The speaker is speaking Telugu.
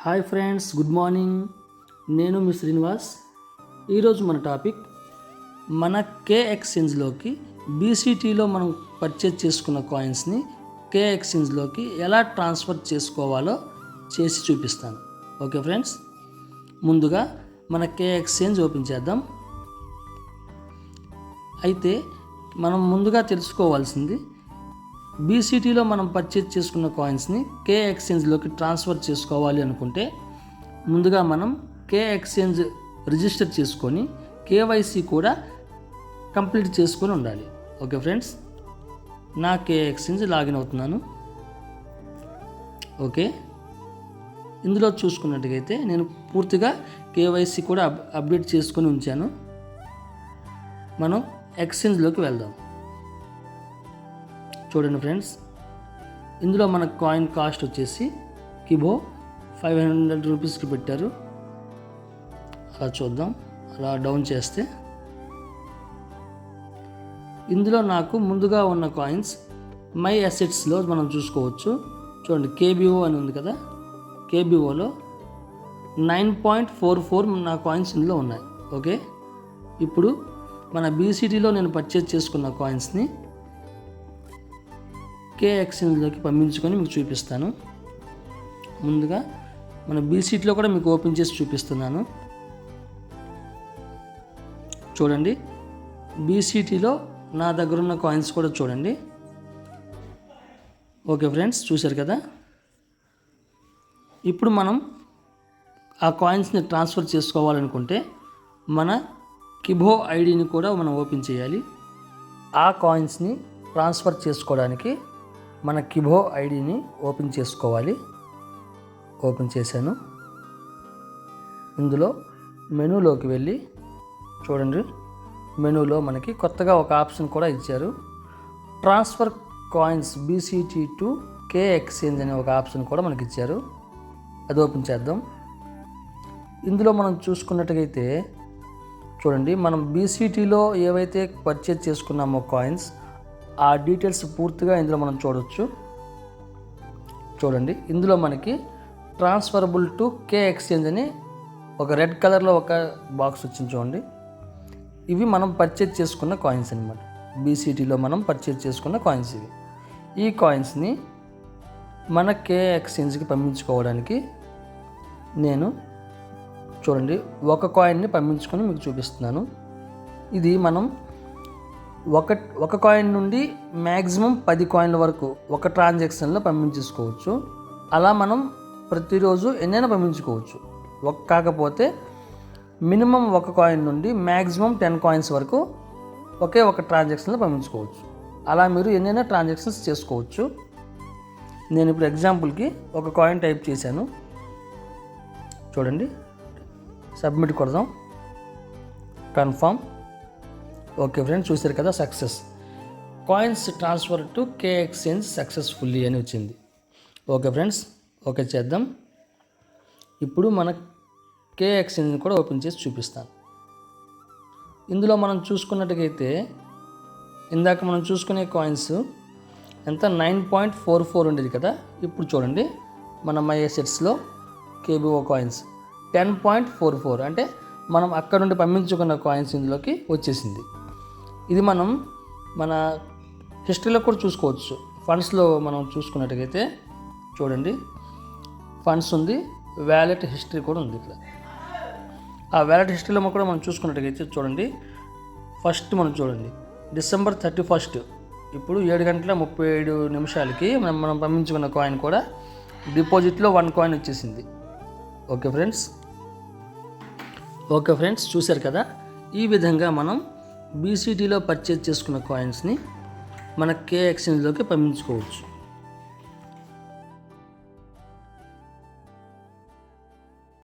Hi friends good morning. నేను మీ శ్రీనివాస్. ఈరోజు మన టాపిక్ మన కే ఎక్స్చేంజ్లోకి బీసీటీలో మనం పర్చేజ్ చేసుకున్న కాయిన్స్ని కే ఎక్స్చేంజ్లోకి ఎలా ట్రాన్స్ఫర్ చేసుకోవాలో చేసి చూపిస్తాను. Okay friends? ముందుగా మన కే ఎక్స్చేంజ్ ఓపెన్ చేద్దాం. అయితే మనం ముందుగా తెలుసుకోవాల్సింది బీసీటీలో మనం పర్చేజ్ చేసుకున్న కాయిన్స్ని కే ఎక్స్చేంజ్లోకి ట్రాన్స్ఫర్ చేసుకోవాలి అనుకుంటే ముందుగా మనం కే ఎక్స్చేంజ్ రిజిస్టర్ చేసుకొని కేవైసీ కూడా కంప్లీట్ చేసుకొని ఉండాలి. ఓకే ఫ్రెండ్స్ నా కే ఎక్స్చేంజ్ లాగిన్ అవుతున్నాను. ఓకే ఇందులో చూసుకున్నట్టుగైతే నేను పూర్తిగా కేవైసీ కూడా అప్ అప్డేట్ చేసుకొని ఉంచాను. మనం ఎక్స్చేంజ్లోకి వెళ్దాం. చూడండి ఫ్రెండ్స్. ఇందులో మన కాయిన్ కాస్ట్ వచ్చేసి కిబో ఫైవ్ హండ్రెడ్ రూపీస్కి పెట్టారు. అలా చూద్దాం. అలా డౌన్ చేస్తే. ఇందులో నాకు ముందుగా ఉన్న కాయిన్స్ మై అసెట్స్లో మనం చూసుకోవచ్చు. చూడండి కేబిఓ అని ఉంది కదా. కేబిఓలో నైన్ పాయింట్ ఫోర్ ఫోర్ నా కాయిన్స్ ఇందులో ఉన్నాయి. ఓకే ఇప్పుడు మన బీసీటీలో నేను పర్చేజ్ చేసుకున్న కాయిన్స్ని కే ఎక్స్చేంజ్లోకి పంపించుకొని మీకు చూపిస్తాను. ముందుగా మన బీసీట్లో కూడా మీకు ఓపెన్ చేసి చూపిస్తున్నాను. చూడండి. బీసీటీలో నా దగ్గర ఉన్న కాయిన్స్ కూడా చూడండి. ఓకే ఫ్రెండ్స్ చూశారు కదా? ఇప్పుడు మనం ఆ కాయిన్స్ని ట్రాన్స్ఫర్ చేసుకోవాలనుకుంటే మన కిబో ఐడిని కూడా మనం ఓపెన్ చేయాలి. ఆ కాయిన్స్ని ట్రాన్స్ఫర్ చేసుకోవడానికి మన కిబో ఐడిని ఓపెన్ చేసుకోవాలి. ఓపెన్ చేశాను. ఇందులో మెనూలోకి వెళ్ళి చూడండి. మెనూలో మనకి కొత్తగా ఒక ఆప్షన్ కూడా ఇచ్చారు. Transfer coins BCT to K exchange అనే ఒక ఆప్షన్ కూడా మనకి ఇచ్చారు. అది ఓపెన్ చేద్దాం. ఇందులో మనం చూసుకున్నట్టుగైతే చూడండి మనం బీసీటీలో ఏవైతే పర్చేజ్ చేసుకున్నామో కాయిన్స్ ఆ డీటెయిల్స్ పూర్తిగా ఇందులో మనం చూడవచ్చు చూడండి. ఇందులో మనకి ట్రాన్స్ఫరబుల్ టు కే ఎక్స్చేంజ్ అని ఒక రెడ్ కలర్లో ఒక బాక్స్ వచ్చింది చూడండి. ఇవి మనం పర్చేజ్ చేసుకున్న కాయిన్స్ అనమాట బీసీటీలో మనం పర్చేజ్ చేసుకున్న కాయిన్స్ ఇవి. ఈ కాయిన్స్ని మన కే ఎక్స్చేంజ్కి పంపించుకోవడానికి నేను చూడండి. ఒక కాయిన్ని పంపించుకొని మీకు చూపిస్తున్నాను. ఇది మనం ఒక ఒక కాయిన్ నుండి మ్యాక్సిమం పది కాయిన్ల వరకు ఒక ట్రాన్సాక్షన్లో పంపించేసుకోవచ్చు. అలా మనం ప్రతిరోజు ఎన్నైనా పంపించుకోవచ్చు. ఒక కాకపోతే మినిమం ఒక కాయిన్ నుండి మ్యాక్సిమం టెన్ కాయిన్స్ వరకు ఒకే ఒక ట్రాన్సాక్షన్లో పంపించుకోవచ్చు. అలా మీరు ఎన్నైనా ట్రాన్సాక్షన్స్ చేసుకోవచ్చు. నేను ఇప్పుడు ఎగ్జాంపుల్కి ఒక కాయిన్ టైప్ చేశాను. చూడండి. సబ్మిట్ కొడదాం. కన్ఫర్మ్ ఓకే ఫ్రెండ్స్ చూశారు కదా success. Coins transfer to K exchange successfully అని వచ్చింది. ఓకే ఫ్రెండ్స్ ఓకే చేద్దాం. ఇప్పుడు మన కే ఎక్స్చేంజ్ కూడా ఓపెన్ చేసి చూపిస్తాను. ఇందులో మనం చూసుకున్నట్టుగైతే ఇందాక మనం చూసుకునే కాయిన్స్ ఎంత? నైన్ పాయింట్ ఫోర్ ఫోర్ ఉండేది కదా? ఇప్పుడు చూడండి మన my సెట్స్లో KBO coins ten point four four అంటే మనం అక్కడ నుండి పంపించుకున్న కాయిన్స్ ఇందులోకి వచ్చేసింది. ఇది మనం మన హిస్టరీలో కూడా చూసుకోవచ్చు. ఫండ్స్లో మనం చూసుకున్నట్టుగైతే చూడండి. ఫండ్స్ ఉంది వ్యాలెట్ హిస్టరీ కూడా ఉంది ఇక్కడ. ఆ వ్యాలెట్ హిస్టరీలో కూడా మనం చూసుకున్నట్టుగైతే చూడండి. ఫస్ట్ మనం చూడండి. డిసెంబర్ థర్టీ ఫస్ట్ ఇప్పుడు ఏడు గంటల ముప్పై ఏడు నిమిషాలకి మనం మనం పంపించుకున్న కాయిన్ కూడా డిపాజిట్లో వన్ కాయిన్ వచ్చేసింది. ఓకే ఫ్రెండ్స్ ఓకే ఫ్రెండ్స్ చూశారు కదా? ఈ విధంగా మనం బీసీటీలో పర్చేజ్ చేసుకున్న కాయిన్స్ని మన కే ఎక్స్చేంజ్లోకి పంపించుకోవచ్చు.